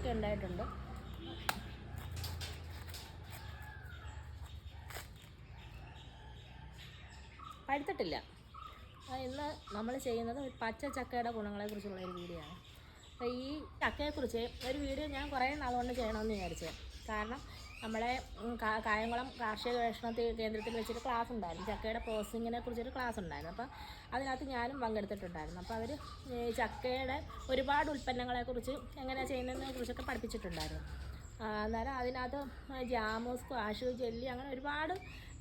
ചക്ക ഉണ്ടായിട്ടുണ്ട്. പഴുത്തിട്ടില്ല. ഇന്ന് നമ്മൾ ചെയ്യുന്നത് ഒരു പച്ച ചക്കയുടെ ഗുണങ്ങളെക്കുറിച്ചുള്ള ഒരു വീഡിയോ ആണ്. അപ്പോൾ ഈ ചക്കയെക്കുറിച്ച് ഒരു വീഡിയോ ഞാൻ കുറേ നാളുകൊണ്ട് ചെയ്യണമെന്ന് വിചാരിച്ചത്. കാരണം നമ്മളെ കായംകുളം കാർഷിക ഗവേഷണ കേന്ദ്രത്തിൽ വെച്ചൊരു ക്ലാസ് ഉണ്ടായിരുന്നു. ചക്കയുടെ പ്രോസസ്സിങ്ങിനെ കുറിച്ചൊരു ക്ലാസ് ഉണ്ടായിരുന്നു. അപ്പോൾ അതിനകത്ത് ഞാനും പങ്കെടുത്തിട്ടുണ്ടായിരുന്നു. അപ്പോൾ അവർ ചക്കയുടെ ഒരുപാട് ഉൽപ്പന്നങ്ങളെക്കുറിച്ച് എങ്ങനെയാണ് ചെയ്യുന്നതിനെ കുറിച്ചൊക്കെ പഠിപ്പിച്ചിട്ടുണ്ടായിരുന്നു. അന്നേരം അതിനകത്ത് ജാമു സ്ക്വാഷ് ജെല്ലി അങ്ങനെ ഒരുപാട്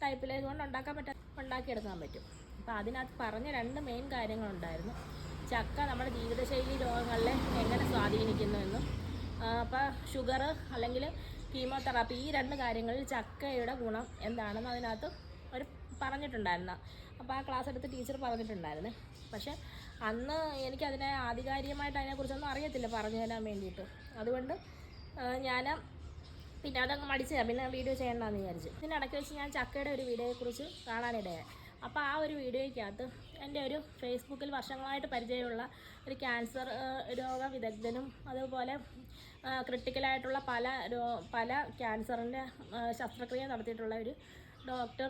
ടൈപ്പിൽ ഇതുകൊണ്ട് ഉണ്ടാക്കാൻ പറ്റാ ഉണ്ടാക്കിയെടുക്കാൻ പറ്റും. അപ്പോൾ അതിനകത്ത് പറഞ്ഞ രണ്ട് മെയിൻ കാര്യങ്ങളുണ്ടായിരുന്നു. ചക്ക നമ്മുടെ ജീവിതശൈലി രോഗങ്ങളെ എങ്ങനെ സ്വാധീനിക്കുന്നു എന്നും അപ്പോൾ ഷുഗർ അല്ലെങ്കിൽ കീമോതെറാപ്പി. ഈ രണ്ട് കാര്യങ്ങളിൽ ചക്കയുടെ ഗുണം എന്താണെന്ന് അതിനകത്ത് ഒരു പറഞ്ഞിട്ടുണ്ടായിരുന്നു. അപ്പോൾ ആ ക്ലാസ് എടുത്ത് ടീച്ചർ പറഞ്ഞിട്ടുണ്ടായിരുന്നു. പക്ഷേ അന്ന് എനിക്കതിനെ ആധികാരികമായിട്ട് അതിനെക്കുറിച്ചൊന്നും അറിയത്തില്ല പറഞ്ഞു തരാൻ വേണ്ടിയിട്ട്. അതുകൊണ്ട് ഞാൻ പിന്നെ അതങ്ങ് മടിച്ചതാണ് പിന്നെ വീഡിയോ ചെയ്യണ്ടെന്ന് വിചാരിച്ചു. ഇതിനിടയ്ക്ക് വെച്ച് ഞാൻ ചക്കയുടെ ഒരു വീഡിയോയെക്കുറിച്ച് കാണാനിടയായി. അപ്പോൾ ആ ഒരു വീഡിയോയ്ക്കകത്ത് എന്റെ ഒരു ഫേസ്ബുക്കിൽ വർഷങ്ങളായിട്ട് പരിചയമുള്ള ഒരു ക്യാൻസർ രോഗ വിദഗ്ധനും അതുപോലെ ക്രിട്ടിക്കലായിട്ടുള്ള പല പല ക്യാൻസറിന്റെ ശസ്ത്രക്രിയ നടത്തിയിട്ടുള്ള ഒരു ഡോക്ടർ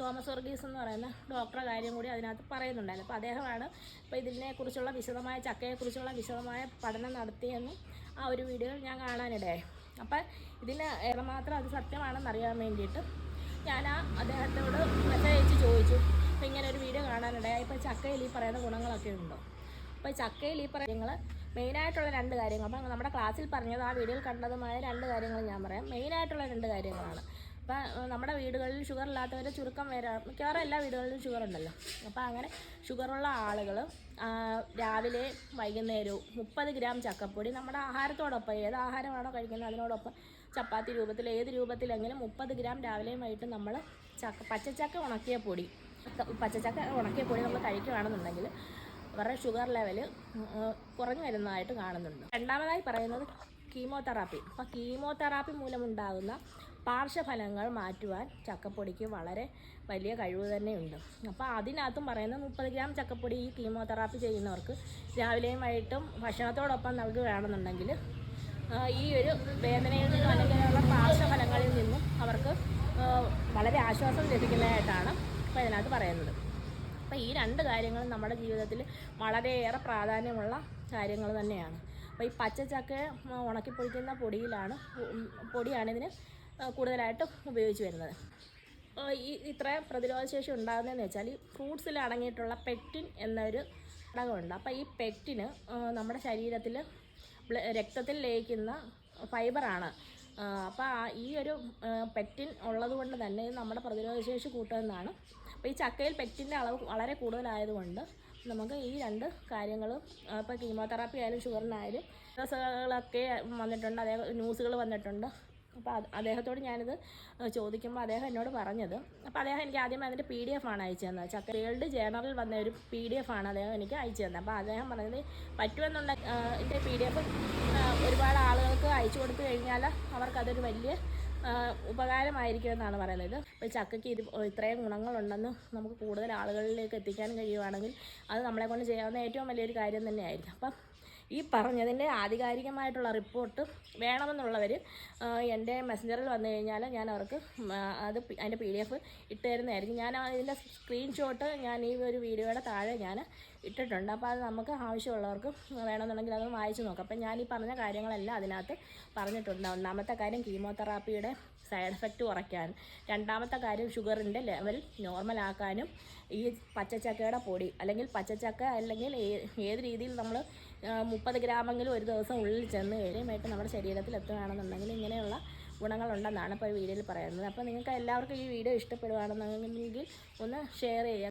തോമസ് വർഗീസ് എന്ന് പറയുന്ന ഡോക്ടറെ കാര്യം കൂടി അതിനകത്ത് പറയുന്നുണ്ടായിരുന്നു. അപ്പോൾ അദ്ദേഹമാണ് ഇപ്പോൾ ഇതിനെക്കുറിച്ചുള്ള വിശദമായ ചക്കയെക്കുറിച്ചുള്ള വിശദമായ പഠനം നടത്തിയെന്നും ആ ഒരു വീഡിയോ ഞാൻ കാണാനിടയായി. അപ്പം ഇതിന് എത്രമാത്രം അത് സത്യമാണെന്ന് അറിയാൻ വേണ്ടിയിട്ട് ഞാൻ ആ അദ്ദേഹത്തോട് ചോദിച്ചു. അപ്പോൾ ഇങ്ങനെ ഒരു വീഡിയോ കാണാനിടയായി. ഇപ്പോൾ ചക്കയിൽ ഈ പറയുന്ന ഗുണങ്ങളൊക്കെ ഉണ്ടോ? അപ്പോൾ ചക്കയിൽ ഈ പറയുന്ന മെയിനായിട്ടുള്ള രണ്ട് കാര്യങ്ങൾ. അപ്പം നമ്മുടെ ക്ലാസ്സിൽ പറഞ്ഞത് ആ വീഡിയോയിൽ കണ്ടതുമായ രണ്ട് കാര്യങ്ങൾ ഞാൻ പറയാം. മെയിനായിട്ടുള്ള രണ്ട് കാര്യങ്ങളാണ്. അപ്പം നമ്മുടെ വീടുകളിൽ ഷുഗർ ഇല്ലാത്തവരെ ചുരുക്കം വരെ മിക്കവാറും എല്ലാ വീടുകളിലും ഷുഗർ ഉണ്ടല്ലോ. അപ്പോൾ അങ്ങനെ ഷുഗറുള്ള ആളുകൾ രാവിലെ വൈകുന്നേരവും മുപ്പത് ഗ്രാം ചക്കപ്പൊടി നമ്മുടെ ആഹാരത്തോടൊപ്പം ഏത് ആഹാരമാണോ കഴിക്കുന്നത് അതിനോടൊപ്പം ചപ്പാത്തി രൂപത്തിൽ ഏത് രൂപത്തിലെങ്കിലും മുപ്പത് ഗ്രാം രാവിലെയും വൈകിട്ട് നമ്മൾ ചക്ക പച്ചച്ചക്ക ഉണക്കിയ പൊടി പച്ചച്ചക്ക ഉണക്കിയ പൊടി നമ്മൾ കഴിക്കുകയാണെന്നുണ്ടെങ്കിൽ അവരുടെ ഷുഗർ ലെവൽ കുറഞ്ഞു വരുന്നതായിട്ട് കാണുന്നുണ്ട്. രണ്ടാമതായി പറയുന്നത് കീമോതെറാപ്പി. അപ്പോൾ കീമോതെറാപ്പി മൂലമുണ്ടാകുന്ന പാർശ്വഫലങ്ങൾ മാറ്റുവാൻ ചക്കപ്പൊടിക്ക് വളരെ വലിയ കഴിവ് തന്നെയുണ്ട്. അപ്പോൾ അതിനകത്തും പറയുന്ന മുപ്പത് ഗ്രാം ചക്കപ്പൊടി ഈ കീമോതെറാപ്പി ചെയ്യുന്നവർക്ക് രാവിലെയും വൈകിട്ടും ഭക്ഷണത്തോടൊപ്പം നൽകുകയാണെന്നുണ്ടെങ്കിൽ വേണമെന്നുണ്ടെങ്കിൽ ഈ ഒരു വേദനയിൽ നിന്നും അല്ലെങ്കിൽ പാർശ്വഫലങ്ങളിൽ നിന്നും അവർക്ക് വളരെ ആശ്വാസം ലഭിക്കുന്നതായിട്ടാണ് ഇപ്പോൾ ഇതിനകത്ത് പറയുന്നത്. അപ്പോൾ ഈ രണ്ട് കാര്യങ്ങളും നമ്മുടെ ജീവിതത്തിൽ വളരെയേറെ പ്രാധാന്യമുള്ള കാര്യങ്ങൾ തന്നെയാണ്. അപ്പോൾ ഈ പച്ചച്ചക്ക ഉണക്കി പൊടിക്കുന്ന പൊടിയിലാണ് പൊടിയാണിതിന് കൂടുതലായിട്ടും ഉപയോഗിച്ച് വരുന്നത്. ഈ ഇത്രയും പ്രതിരോധശേഷി ഉണ്ടാകുന്നതെന്ന് വെച്ചാൽ ഈ ഫ്രൂട്ട്സിൽ അടങ്ങിയിട്ടുള്ള പെക്റ്റിൻ എന്നൊരു ഘടകമുണ്ട്. അപ്പോൾ ഈ പെക്റ്റിന് നമ്മുടെ ശരീരത്തിൽ രക്തത്തിൽ ലയിക്കുന്ന ഫൈബറാണ്. അപ്പോൾ ഈ ഒരു പെക്റ്റിൻ ഉള്ളത് കൊണ്ട് തന്നെ നമ്മുടെ പ്രതിരോധശേഷി കൂട്ടുമെന്നാണ് അപ്പോൾ ഈ ചക്കയിൽ പെക്റ്റിന്റെ അളവ് വളരെ കൂടുതലായതുകൊണ്ട് നമുക്ക് ഈ രണ്ട് കാര്യങ്ങളും ഇപ്പോൾ കീമോതെറാപ്പി ആയാലും ഷുഗറിനായാലും ഡ്രസ്സുകളൊക്കെ വന്നിട്ടുണ്ട്. അതേ ന്യൂസുകൾ വന്നിട്ടുണ്ട്. അപ്പോൾ അദ്ദേഹത്തോട് ഞാനിത് ചോദിക്കുമ്പോൾ അദ്ദേഹം എന്നോട് പറഞ്ഞത് അപ്പോൾ അദ്ദേഹം എനിക്ക് ആദ്യം അതിന്റെ പി ഡി എഫ് ആണ് അയച്ചു തന്നത്. ചക്ക വേൾഡ് ജേണറിൽ വന്ന ഒരു പി ഡി എഫ് ആണ് അദ്ദേഹം എനിക്ക് അയച്ചു തന്നത്. അപ്പോൾ അദ്ദേഹം പറഞ്ഞത് പറ്റുമെന്നുള്ള എന്റെ പി ഡി എഫ് ഒരുപാട് ആളുകൾക്ക് അയച്ചു കൊടുത്തു കഴിഞ്ഞാൽ അവർക്കതൊരു വലിയ ഉപകാരമായിരിക്കും എന്നാണ് പറയുന്നത്. ഇപ്പോൾ ചക്കയ്ക്ക് ഇത് ഇത്രയും ഗുണങ്ങളുണ്ടെന്ന് നമുക്ക് കൂടുതൽ ആളുകളിലേക്ക് എത്തിക്കാൻ കഴിയുവാണെങ്കിൽ അത് നമ്മളെ കൊണ്ട് ചെയ്യാവുന്ന ഏറ്റവും വലിയൊരു കാര്യം തന്നെയായിരിക്കും. അപ്പം ഈ പറഞ്ഞതിന്റെ ആധികാരികമായിട്ടുള്ള റിപ്പോർട്ട് വേണമെന്നുള്ളവർ എന്റെ മെസ്സഞ്ചറിൽ വന്നു കഴിഞ്ഞാൽ ഞാൻ അവർക്ക് അത് അതിന്റെ പി ഡി എഫ് ഇട്ട് തരുന്നതായിരിക്കും ഞാൻ അതിന്റെ സ്ക്രീൻഷോട്ട് ഞാൻ ഈ ഒരു വീഡിയോയുടെ താഴെ ഞാൻ ഇട്ടിട്ടുണ്ട്. അപ്പോൾ അത് നമുക്ക് ആവശ്യമുള്ളവർക്ക് വേണമെന്നുണ്ടെങ്കിൽ അത് വായിച്ചു നോക്കാം. അപ്പം ഞാൻ ഈ പറഞ്ഞ കാര്യങ്ങളെല്ലാം അതിനകത്ത് പറഞ്ഞിട്ടുണ്ട്. ഒന്നാമത്തെ കാര്യം കീമോതെറാപ്പിയുടെ സൈഡ് എഫക്റ്റ് കുറയ്ക്കാൻ. രണ്ടാമത്തെ കാര്യം ഷുഗറിന്റെ ലെവൽ നോർമലാക്കാനും ഈ പച്ചച്ചക്കയുടെ പൊടി അല്ലെങ്കിൽ പച്ചച്ചക്ക അല്ലെങ്കിൽ ഏത് രീതിയിൽ നമ്മൾ മുപ്പത് ഗ്രാമെങ്കിലും ഒരു ദിവസം ഉള്ളിൽ ചെന്ന് കഴിയുമായിട്ട് നമ്മുടെ ശരീരത്തിൽ എത്തുകയാണെന്നുണ്ടെങ്കിൽ ഇങ്ങനെയുള്ള ഗുണങ്ങളുണ്ടെന്നാണ് ഇപ്പോൾ ഈ വീഡിയോയിൽ പറയുന്നത്. അപ്പോൾ നിങ്ങൾക്ക് എല്ലാവർക്കും ഈ വീഡിയോ ഇഷ്ടപ്പെടുകയാണെന്നുണ്ടെങ്കിൽ ഒന്ന് ഷെയർ ചെയ്യുക.